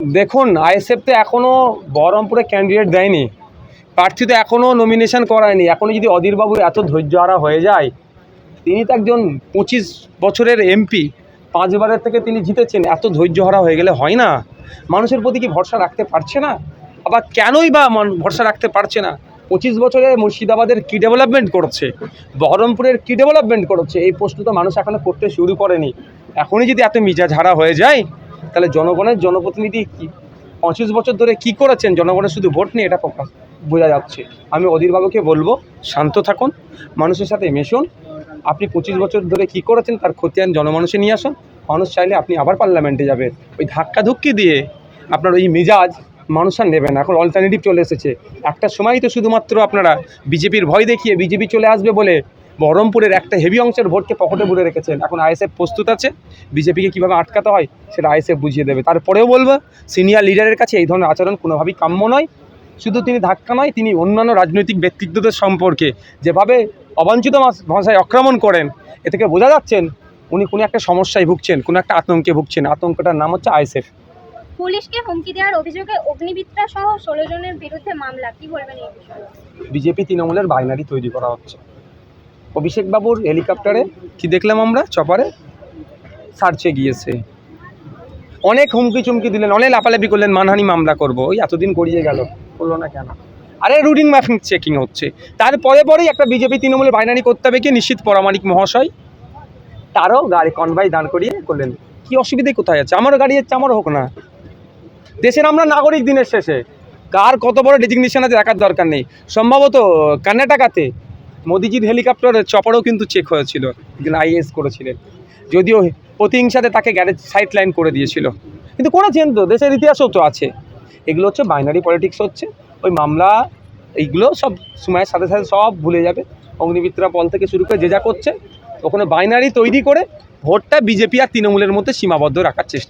দেখুন আইএসএফ তো এখনও বহরমপুরে ক্যান্ডিডেট দেয়নি। প্রার্থী তো এখনও নমিনেশন করায়নি। এখনও যদি অধীরবাবু এত ধৈর্য ধৈর্যহারা হয়ে যায়, তিনি তো একজন পঁচিশ বছরের এমপি পাঁচবারের থেকে তিনি জিতেছেন। এত ধৈর্য ধৈর্যহারা হয়ে গেলে হয় না। মানুষের প্রতি কি ভরসা রাখতে পারছে না? আবার কেনই বা ভরসা রাখতে পারছে না? পঁচিশ বছরে মুর্শিদাবাদের কী ডেভেলপমেন্ট করছে? বহরমপুরের কী ডেভেলপমেন্ট করেছে? এই প্রশ্ন তো মানুষ এখনও করতে শুরু করেনি। এখনই যদি এত মিজাজ হারা হয়ে যায় তাহলে জনগণের জনপ্রতিনিধি কি? পঁচিশ বছর ধরে কি করেছেন? জনগণের শুধু ভোট নিয়ে এটা প্রকাশ বোঝা যাচ্ছে। আমি অধীরবাবুকে বলব, শান্ত থাকুন, মানুষের সাথে মেশুন। আপনি পঁচিশ বছর ধরে কি করেছেন তার খতিয়ান জনমানুষে নিয়ে আসুন। মানুষ চাইলে আপনি আবার পার্লামেন্টে যাবেন। ওই ধাক্কা ধুক্কি দিয়ে আপনার ওই মেজাজ মানুষ আর নেবে না। এখন অল্টারনেটিভ চলে এসেছে। একটা সময়ই তো শুধুমাত্র আপনারা বিজেপির ভয় দেখিয়ে বিজেপি চলে আসবে বলে বহরমপুরের একটা হেভি অংশের ভোটকে পকেটে ভরে রেখেছেন। এখন আইএসএফ প্রস্তুত আছে বিজেপিকে কীভাবে আটকাতে হয় সেটা আইএসএফ বুঝিয়ে দেবে। তারপরেও বলব সিনিয়র লিডারের কাছে এই ধরনের আচরণ কোনোভাবেই কাম্য নয়। শুধু তিনি ধাক্কা নয় তিনি অন্যান্য রাজনৈতিক ব্যক্তিত্বদের সম্পর্কে যেভাবে অবাঞ্ছিত ভাষায় আক্রমণ করেন এ থেকে বোঝা যাচ্ছেন উনি কোনো একটা সমস্যায় ভুগছেন কোনো একটা আতঙ্কে ভুগছেন। আতঙ্কটার নাম হচ্ছে আইএসএফ। পুলিশকে হুমকি দেওয়ার অভিযোগে অগ্নিবিদ্যা সহ ষোলো জনের বিরুদ্ধে মামলা। কি বলবেন এই বিষয়ে? বিজেপি তৃণমূলের বাইনারি তৈরি করা হচ্ছে। অভিষেক বাবুর হেলিকপ্টারে। কি দেখলাম আমরা? চপারে? সার্চে গিয়েছে। অনেক হুমকি চুমকি দিলেন, অনেক লাপালাপি করলেন, মানহানি মামলা করব। ওই এতদিন করিয়ে গেল, করল না কেন? আরে, রুটিন ম্যাপিং চেকিং হচ্ছে। তারপরে পরেই একটা বিজেপি তৃণমূলের বাইনারি করতে হবে কি নিশ্চিত পরামানিক মহাশয়? তারও গাড়ি কনভাই দাঁড় করিয়ে করলেন। কি অসুবিধে কোথায় আছে? আমারও গাড়ি যাচ্ছে, আমারও হোক না। দেশের আমরা নাগরিক দিনের শেষে। কার কত বড় ডেজিগনেশন আছে, দেখার দরকার নেই। সম্ভবত কর্ণাটকাতে মোদিজির হেলিকপ্টার চপারও কিন্তু চেক হয়েছিল আইএস করেছিলেন। যদিও প্রতিহিংসাতে তাকে গ্যারেজ সাইড লাইন করে দিয়েছিল। কিন্তু করেছেন তো, দেশের ইতিহাসও তো আছে। এগুলো হচ্ছে বাইনারি পলিটিক্স হচ্ছে। ওই মামলা, এইগুলো সব সময়ের সাথে সাথে সব ভুলে যাবে। অগ্নিমিত্রা পল থেকে শুরু করে যে যা করছে, ওখানে বাইনারি তৈরি করে ভোটটা বিজেপি আর তৃণমূলের মধ্যে সীমাবদ্ধ রাখার চেষ্টা।